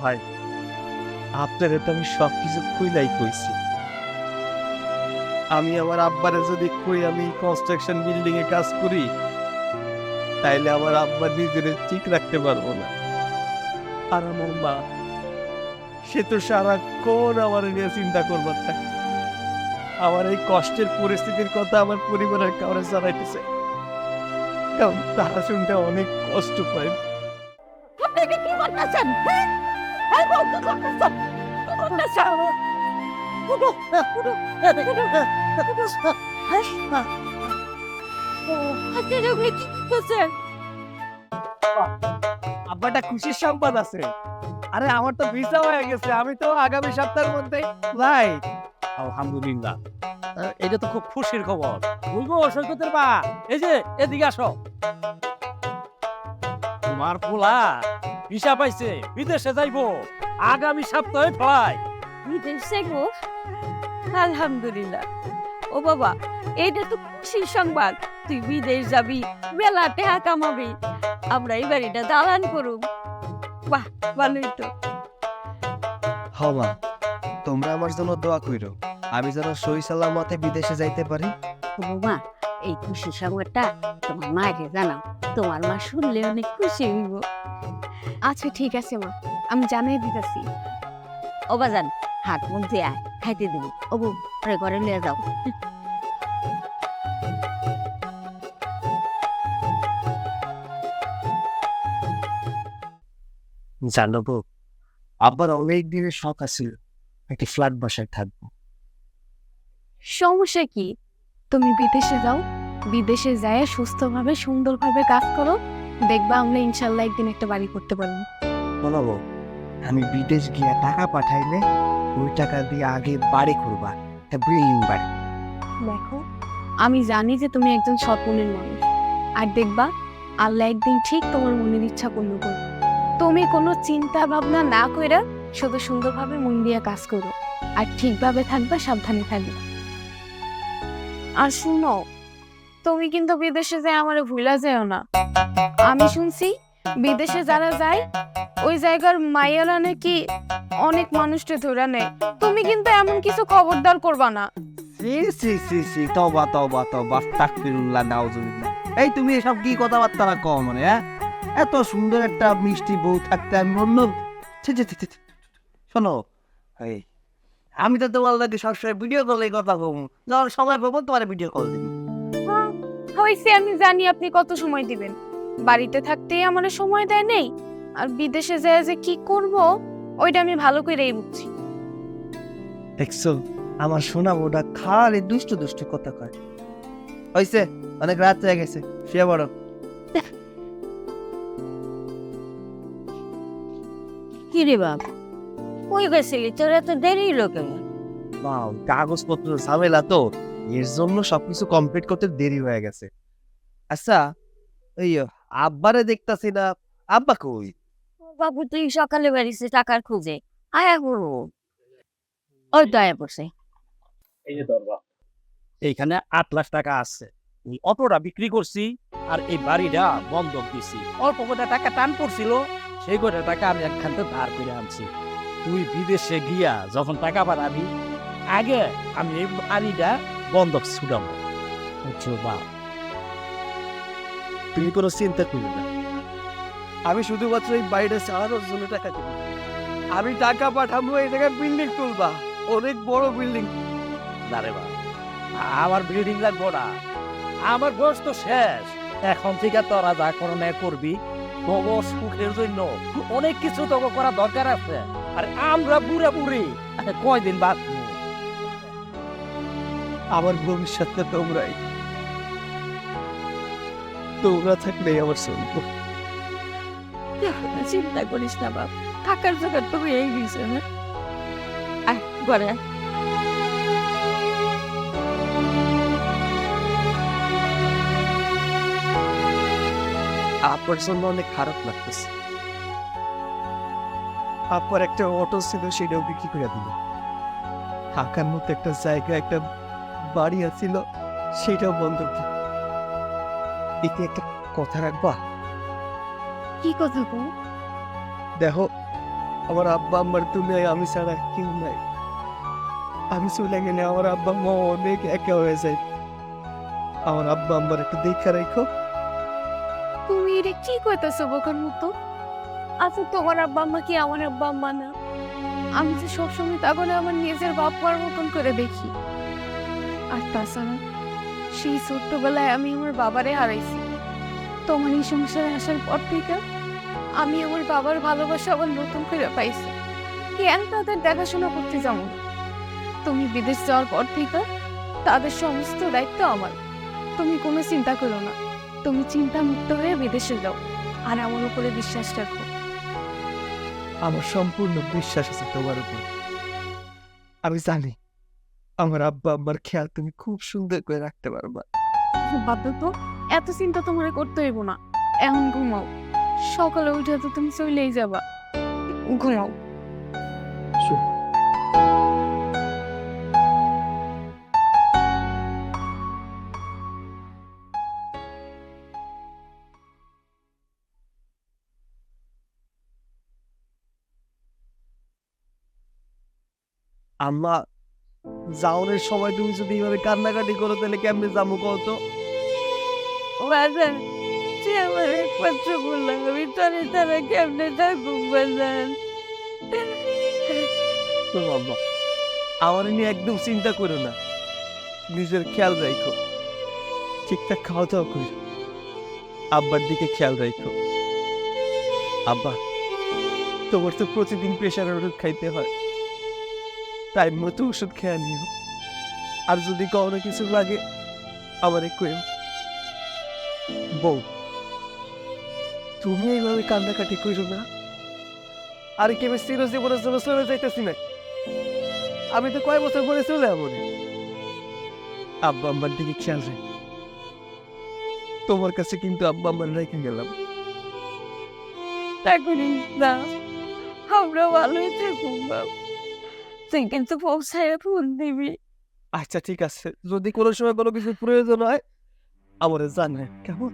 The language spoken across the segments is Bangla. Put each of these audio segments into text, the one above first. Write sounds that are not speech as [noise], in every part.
ভাই, আপনারে তো আমি সব কিছু খুইলাই কইছি। আমি আমার আব্বারে যদি কই আমি কনস্ট্রাকশন বিল্ডিং এ কাজ করি, তাইলে আমার আব্বা নিজের ঠিক রাখতে পারব না। আর আমার মা, সে তো সারাক্ষণ আমার নিয়ে চিন্তা করবার থাকে। আমার এই কষ্টের পরিস্থিতির কথা আমার পরিবারের কাউরে জানাইতেছে। কারণ তারা শুনতে অনেক কষ্ট পায়। আপনি কি করতেছেন আব্বাটা খুশির সংবাদ আছে। আরে আমার তো ভিসা হয়ে গেছে আমি তো আগামী সপ্তাহের মধ্যে ভাই। আলহামদুলিল্লাহ। এটা তো খুব খুশির খবর। বুঝব সৈকতের বা এই যে এদিকে আসো। তোমার পোলা ভিসা পাইছে বিদেশে যাইবো। আগামী সপ্তাহে ফ্লাই বিদেশ যাইবো? আলহামদুলিল্লাহ। ও বাবা এইটা তো খুশির সংবাদ। তুই বিদেশ যাবি মেলা টেহা কামাবি। আমরা এই বাড়িটা দালান করুম। বাহ ভালোই তো। হমা তোমরা আমার জন্য দোয়া কইরো। আমি যেন সই সালামতে বিদেশে যাইতে পারি। বৌমা এই খুশির সংবাদটা তোমার মাকে জানাও। তোমার মা শুনলে অনেক খুশি হইব। আচ্ছা ঠিক আছে মা। আমি জানাই দিতেছি। ও বাজান হাত মুখ দিয়ে আয় খাইতে দিবি। ও বউ পরে ঘরে নিয়ে যাও। জানব আব্বার অনেক দিনের শখ আছিল একটি ফ্ল্যাট বাসায় থাকব। সমস্যা কি? তুমি বিদেশে যাও বিদেশে যায় সুস্থভাবে সুন্দরভাবে কাজ করো দেখবা আমরা ইনশাল্লাহ একদিন একটা বাড়ি করতে পারব। বলাবো আমি বিদেশ গিয়া টাকা পাঠাইলে ওই টাকা দিয়ে আগে বাড়ি করবা একটা বিল্ডিং বাড়ি। দেখো, আমি জানি যে তুমি একজন সৎ মনের মানুষ। আর দেখবা, আল্লাহ একদিন ঠিক তোমার মনের ইচ্ছা পূর্ণ করবে। তুমি কোনো চিন্তা ভাবনা না কইরা শুধু সুন্দরভাবে মন দিয়ে কাজ করো। আর ঠিকভাবে থাকবা, সাবধানে থাকবে। আর শুনো, তুমি কিন্তু বিদেশে যায় আমার ভুলা যেও না। আমি শুনছি, বিদেশে যারা যায় ওই জায়গার মাইয়ারা নাকি অনেক মানুষকে ধরে নেয়। তুমি কিন্তু এমন কিছু খবরদার করবা না। সি সি সি সি তবা তবা তবা তাকফিরুল্লাহ নাউজুবিল্লাহ। এই তুমি এসব কি কথাবার্তা কও মানে হ্যাঁ? এত সুন্দর একটা মিষ্টি বউ থাকতে আমি অন্য ছি ছি ছি, ছি, ছি। শোনো এই আমি তো তোমার লাগে সবসময় ভিডিও কলে কথা কম যখন সময় পাবো তোমার ভিডিও কল দিবি। হ্যাঁ, হয়েছে আমি জানি আপনি কত সময় দিবেন। বাড়িতে থাকতেই আমার সময় দেয় নেই। আর বিদেশে যায় যে কি করব ওইটা আমি ভালো করেই বুঝছি। দেখছ আমার শোনা ওটা খালি দুষ্ট দুষ্ট কথা কয়। হইছে অনেক রাত হয়ে গেছে শুয়ে বড় কি রে বাপ? কই গেছিলি? তোর এত দেরি লোকে বাও কাগজপত্র ঝামেলা তো। এর জন্য সবকিছু কমপ্লিট করতে দেরি হয়ে গেছে। আচ্ছা এই আব্বারে দেখতাছি না আব্বা কই? বাবু তুই সকালে বেরিয়েছিস টাকার খুঁজে। আয়া করব ওই তো আয়া পড়ছে। এই যে দরবার এইখানে আট লাখ টাকা আছে। এই অটোটা বিক্রি করছি আর এই বাড়িটা বন্ধক দিছি। অল্প কটা টাকা টান পড়ছিল সেই কটা টাকা আমি একখান থেকে ধার করে আনছি। তুই বিদেশে গিয়া যখন টাকা পাঠাবি আগে আমি এই বাড়িটা বন্ধক ছুটাবো। বুঝছ বা? তুমি কোনো চিন্তা করবে না। আমি শুধুমাত্র এই বাড়িটা চালানোর জন্য টাকা দেবো আমি টাকা পাঠাবো, এই জায়গায় বিল্ডিং তুলবা। অনেক বড় বিল্ডিং না রে আমার বিল্ডিং লাগবো না। আমার বয়স তো শেষ। এখন থেকে তোরা যা করণে করবি তবু সুখের জন্য অনেক কিছু তোকে করা দরকার আছে। আর আমরা বুড়া বুড়ি কয়দিন বাদ আমার ভবিষ্যৎটা তোমরাই। তোমরা থাকলেই আমার চলবো চিন্তা করিস না বাপ। থাকার জোগাড় তো হয়েই গেছে না আয় ঘরে আয়। আপনার জন্য অনেক খারাপ লাগতেছে। আপনার একটা অটো ছিল সেটাও বিক্রি করে দিল। থাকার মতো একটা জায়গা একটা বাড়ি আছিল সেটাও বন্ধ এতে একটা কথা রাখবা? কি কথা গো দেখো আমার আব্বা আম্মার তুমি আমি ছাড়া কেউ নাই। আমি চলে গেলে আমার আব্বা মা অনেক একা হয়ে যায়। আমার আব্বা আম্মার একটু দেখা রাখো। তুমি এটা কি কইতাছো বোকার মতো আচ্ছা তোমার আব্বা আম্মা কি আমার আব্বা আম্মা না? আমি যে সবসময় তাহলে আমার নিজের বাপ মার মতন করে দেখি। আর তাছাড়া সেই ছোট্টবেলায় আমি আমার বাবারে হারাইছি। তোমার এই সংসারে আসার পর থেকে আমি আমার বাবার ভালোবাসা আবার নতুন করে পাইছি। কেন তাদের দেখাশোনা করতে যাব? তুমি বিদেশ যাওয়ার পর থেকে তাদের সমস্ত দায়িত্ব আমার। তুমি কোনো চিন্তা করো না। তুমি চিন্তা মুক্ত হয়ে বিদেশে যাও আর আমার উপরে বিশ্বাস রাখো। আমার সম্পূর্ণ বিশ্বাস আছে তোমার উপর। আমি জানি আমার আব্বা আম্মার খেয়াল তুমি খুব সুন্দর করে রাখতে পারবা। বাধ্য তো। এত চিন্তা তোমার করতে হইব না। এখন ঘুমাও। সকালে উঠে তো তুমি চলেই যাবা। ঘুমাও। আম্মা যাওয়ার সময় তুমি যদি এইভাবে কান্নাকাটি করো, তাহলে কেমনে যাব কত বাজান তুই আমার একমাত্র বললাম আমি তোরে তারা কেমনে থাকুক বাজান আমার নিয়ে একদম চিন্তা করো না। নিজের খেয়াল রাখো। ঠিকঠাক খাওয়া দাওয়া করো। আব্বার দিকে খেয়াল রাখো। আব্বা, তোমার তো প্রতিদিন প্রেশার ওষুধ খাইতে হয়। টাইম মতো ওষুধ খেয়ে নিও। আর যদি কখনো কিছু লাগে, আমার একটু বউ। তুমি এইভাবে কান্নাকাটি করো না। আর কি আমি চির জীবনের জন্য চলে যাইতেছি না। আমি তো কয় বছর পরে চলে যাব আব্বা আম্মার দিকে খেয়াল রে। তোমার কাছে কিন্তু আব্বা আম্মার রেখে গেলাম। করিস না আমরা ভালোই বাপ তুই কিন্তু পৌঁছায় ফোন দিবি। আচ্ছা ঠিক আছে। যদি কোনো সময় কোনো কিছু প্রয়োজন হয় আমার জানে কেমন?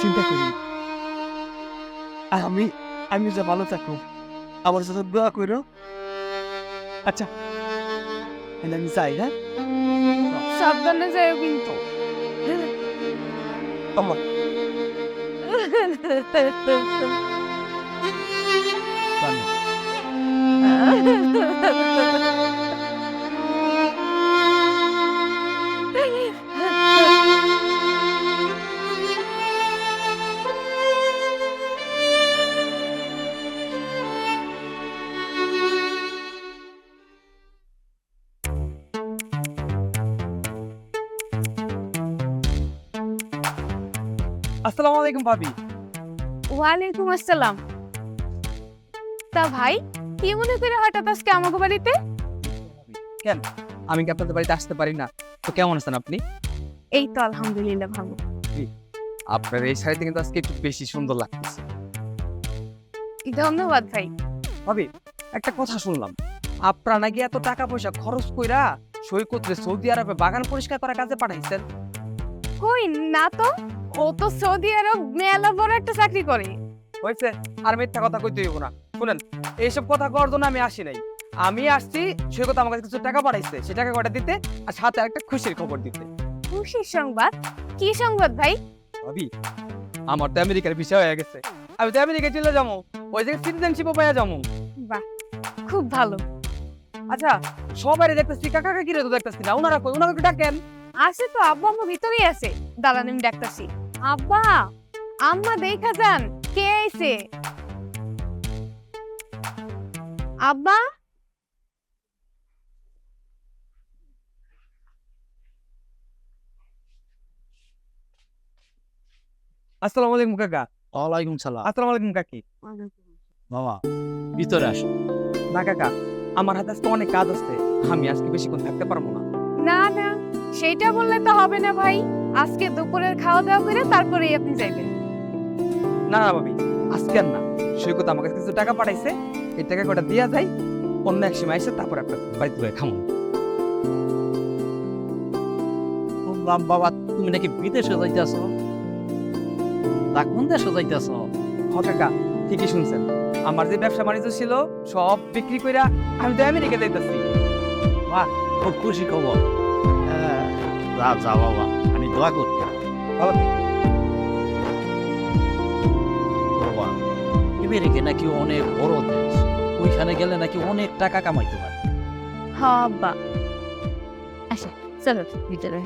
চিন্তা করি। আমি আমি যে ভালো থাকব আমার সাথে দোয়া করো। আচ্ছা আমি যাই হ্যাঁ? সাবধানে যাও কিন্তু। আমার [laughs] আসসালামু আলাইকুম ভাবি। ওয়ালাইকুম আসসালাম। তা ভাই কি মনে করে হঠাৎ আজকে আমাকে বাড়িতে? আমি কি আপনাদের বাড়িতে আসতে পারি না? তো কেমন আছেন আপনি? এই তো আলহামদুলিল্লাহ ভালো। আপনার এই শাড়িতে কিন্তু আজকে একটু বেশি সুন্দর লাগতেছে। ধন্যবাদ ভাই। ভাবি একটা কথা শুনলাম। আপনারা নাকি এত টাকা পয়সা খরচ কইরা সৈকতে সৌদি আরবে বাগান পরিষ্কার করার কাজে পাঠাইছেন? কই না তো। ও তো সৌদি আরব মেলা বড় একটা চাকরি করে। হয়েছে আর মিথ্যা কথা কইতে হইব না। শুনেন এইসব কথা করার জন্য আমি আসি নাই। আমি আসছি সৈকত আমার কাছে কিছু টাকা পাঠাইছে সে টাকা কটা দিতে আর সাথে একটা খুশির খবর দিতে। খুশির সংবাদ? কি সংবাদ ভাই? ভাবি আমার তো আমেরিকার ভিসা হয়ে গেছে। আমি তো আমেরিকায় চলে যাব ওই জায়গায় সিটিজেনশিপও পাইয়া যাব। খুব ভালো। আচ্ছা সবাই দেখতেছি কাকা কাকিরে তো দেখতেছি না ওনারা কই ওনাকে ডাকেন। আছে তো আব্বা আম্মা ভিতরেই আছে। দালান আমি ডাকতাছি। আব্বা আম্মা দেখা যান কে আইছে? আব্বা? আসসালামু আলাইকুম কাকা। ওয়ালাইকুম সালাম। আসসালামু আলাইকুম কাকি। বাবা ভিতরে আসো। না কাকা আমার হাতে আজকে অনেক কাজ আছে। আমি আজকে বেশিক্ষণ থাকতে পারব না। না না সেটা বললে তো হবে না ভাই। আজকে দুপুরের খাওয়া দাওয়া করে তারপরেই আপনি যাইবেন। না না ভাবি আজকে আর না। সৈকত আমার কাছে কিছু টাকা পাঠাইছে এই টাকা কটা দিয়া যায় অন্য এক সময় এসে তারপর একটা বাড়িতে বয়ে খামো। শুনলাম বাবা তুমি নাকি বিদেশে যাইতেছো? তা কোন দেশে যাইতেছ? হ কাকা ঠিকই শুনছেন। আমার যে ব্যবসা বাণিজ্য ছিল সব বিক্রি কইরা আমি তো আমেরিকা যাইতাছি। খুব খুশি খবর। হ্যাঁ যা যা বাবা। দোয়া করি বাবা, বাবা আমেরিকা নাকি অনেক বড় দেশ। ওইখানে গেলে নাকি অনেক টাকা কামাইতে পারে হ্যাঁ বা আচ্ছা চলো ভিতরে।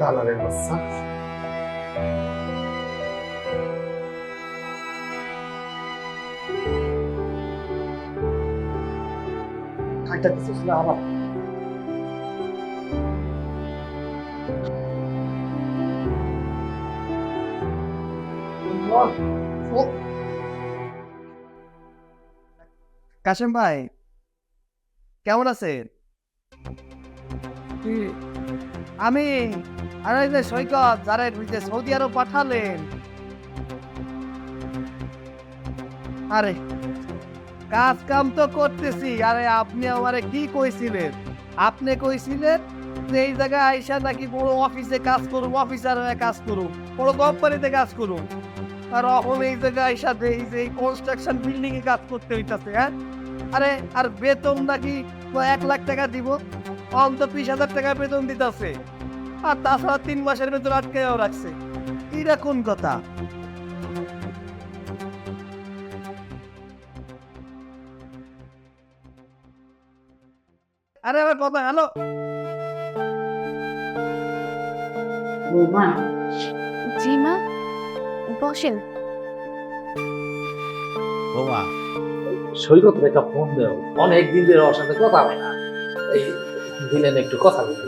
Dólares বাচ্চা। খাইটা কিছু ছিল আমার কাশেম ভাই কেমন আছেন? আমি আরে এই সৈকত, যারা যে সৌদি আরব পাঠালেন। আরে, কাজ কাম তো করতেছি। আরে, আপনি আমারে কি কইছিলেন? আপনি কইছিলেন এই জায়গায় আইসা নাকি বড় অফিসে কাজ করুম অফিসার হয়ে কাজ করুম বড় কোম্পানিতে কাজ করুম আর এখন এই জায়গায় আইসা দেই যে এই কনস্ট্রাকশন বিল্ডিং এ কাজ করতে হইতাছে হ্যাঁ? আরে, আর বেতন নাকি এক লাখ টাকা দিব, অন্তত বিশ হাজার টাকা বেতন দিতেছে। আর তাছাড়া তিন মাসের বেতন আটকেও রাখছে। এটা কোন কথা? আরে আমার কথা হ্যালো? জি মা? বসেন। বাবা সৈকত একটা ফোন দেও। অনেক দিন ধরে ওর সাথে কথা হয় না। এই দিলেন একটু কথা বলি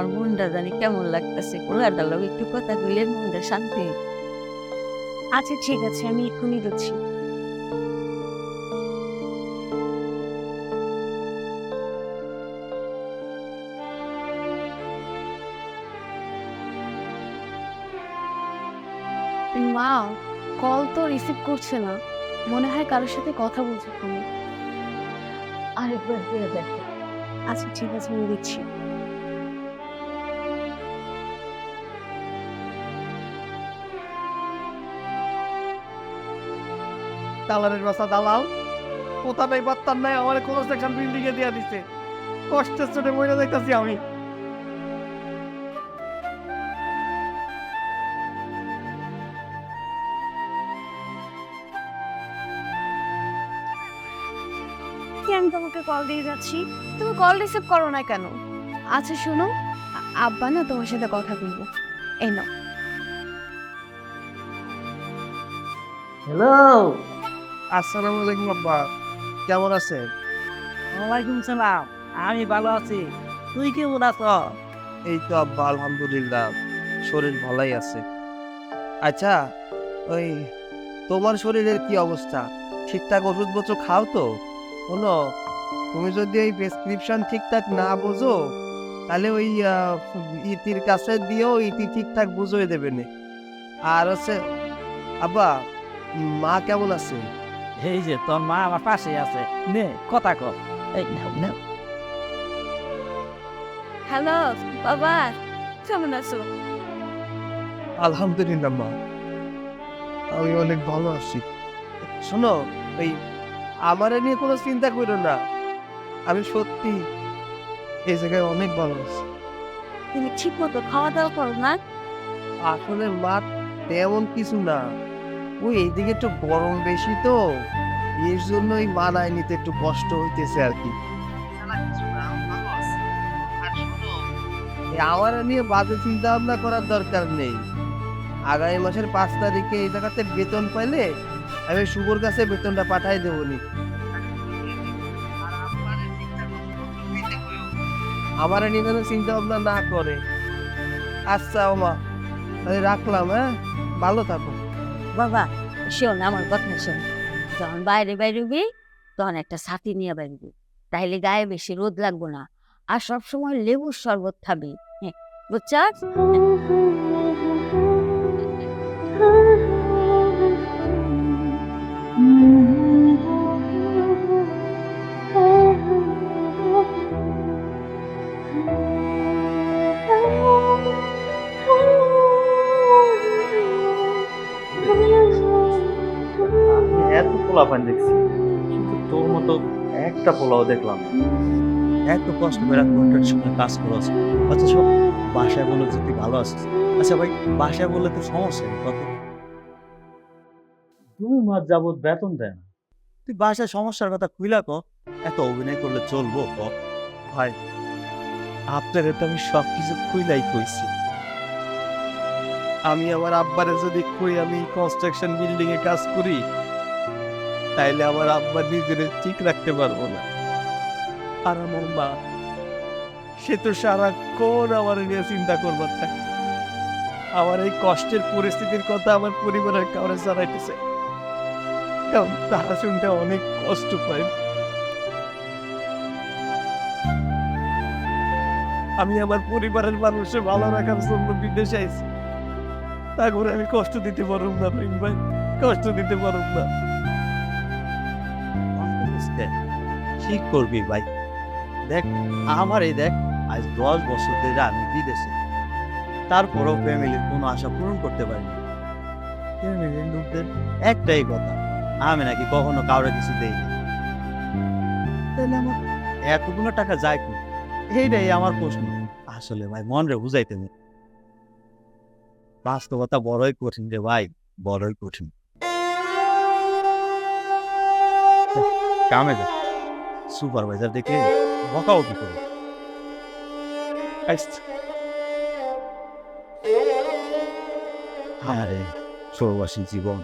আমার মনটা জানি কেমন লাগতেছে। কোলাটা লোক একটু কথা কইলে মনটা শান্তি আচ্ছা ঠিক আছে আমি এক্ষুনি দিচ্ছি। মা কল তো রিসিভ করছে না। মনে হয় কারোর সাথে কথা বলছে ফোনে আরেকবার দিয়ে দেখো। আচ্ছা ঠিক আছে আমি দিচ্ছি। দালালের বাসা দালাল। কোথা নাই বাত্তার নাই আমার কনস্ট্রাকশন বিল্ডিং এ দিয়া দিছে। কষ্টের চোটে মরে যাইতাছি আমি। কি আমি তোমাকে কল দিয়ে যাচ্ছি? তুমি কল রিসিভ করো না কেন? আচ্ছা শোনো আব্বা না তোমার সাথে কথা বলব। এই নাও। হ্যালো আসসালামু আলাইকুম আব্বা। কেমন আছেন? ওয়ালাইকুম সালাম। আমি ভালো আছি। তুই কেমন আছ? এই তো আব্বা আলহামদুলিল্লাহ। শরীর ভালোই আছে। আচ্ছা ওই তোমার শরীরের কি অবস্থা? ঠিকঠাক ওষুধপত্র খাও তো? শোনো তুমি যদি এই প্রেসক্রিপশন ঠিকঠাক না বোঝো তাহলে ওই ইতির কাছে দিয়েও ইতি ঠিকঠাক বুঝিয়ে দেবে নে। আর হচ্ছে আব্বা মা কেমন আছে? এই যে তোর মা আমার পাশে আছে। নে কথা কর এই নাও নাও। হ্যালো বাবা কেমন আছো? আলহামদুলিল্লাহ মা। আমি অনেক ভালো আছি। শোনো এই আমার নিয়ে কোনো চিন্তা করো না। আমি সত্যি এই জায়গায় অনেক ভালো আছি। তুমি ঠিক মতো খাওয়া দাওয়া করো না? আসলে মা তেমন কিছু না। ওই এইদিকে একটু গরম বেশি তো এর জন্যই মানায় নিতে একটু কষ্ট হইতেছে আর কি। আমার নিয়ে বাজে চিন্তা ভাবনা করার দরকার নেই। আগামী মাসের পাঁচ তারিখে এই জায়গাতে বেতন পাইলে আমি শুভর কাছে বেতনটা পাঠাই দেবো নি আমার নিয়ে যেন চিন্তা ভাবনা না করে। আচ্ছা ওমা তাহলে রাখলাম হ্যাঁ? ভালো থাকো। বাবা, শোন আমার কথা শোন। যখন বাইরে বাইরবি তখন একটা ছাতি নিয়ে বাইরবি তাইলে গায়ে বেশি রোদ লাগবো না। আর সবসময় লেবুর শরবত খাবি। হ্যাঁ বুঝছাস? একটা পোলাও দেখলাম। এত কষ্ট করে ঘণ্টার সময় কাজ করছ অথচ বাসায় বলে যে তুই ভালো আছিস। আচ্ছা ভাই বাসায় বললে তো সমস্যা নেই কত দুই মাস যাবত বেতন দেয় না। তুই বাসায় সমস্যার কথা খুইলা ক। এত অভিনয় করলে চলবো ক? ভাই আপনার তো আমি সব কিছু খুইলাই কইছি। আমি আমার আব্বারে যদি কই আমি কনস্ট্রাকশন বিল্ডিং এ কাজ করি তাইলে আমার আব্বা নিজের ঠিক রাখতে পারব না। আর আমার মা, সে তো সারাক্ষণ আমার নিয়ে চিন্তা করবার থাকে। আমার এই কষ্টের পরিস্থিতির কথা আমার পরিবারের কাউরে জানাইতেছে। কারণ তারা শুনতে অনেক কষ্ট পায়। আমি আমার পরিবারের মানুষের ভালো রাখার জন্য বিদেশে আইছি। তা করে আমি কষ্ট দিতে পারব না কষ্ট দিতে পারব না। ঠিক করবি ভাই? দেখ, আমার এই দেখ, আজ দশ বছর ধরে আমি বিদেশে। তারপরও ফ্যামিলির কোনো আশা পূরণ করতে পারিনি। ফ্যামিলির লোকদের একটাই কথা, আমি নাকি কখনো কাউরে কিছু দেইনি। তাহলে আমার এতগুলো টাকা যায় কি এইটাই আমার প্রশ্ন। আসলে ভাই মন রে বুঝাইতে নেই। বাস্তবতা বড়ই কঠিন রে ভাই, বড়ই কঠিন। কামে যা। সুপারভাইজার দেখে বকাবকি করে? আরে প্রবাসী জীবন।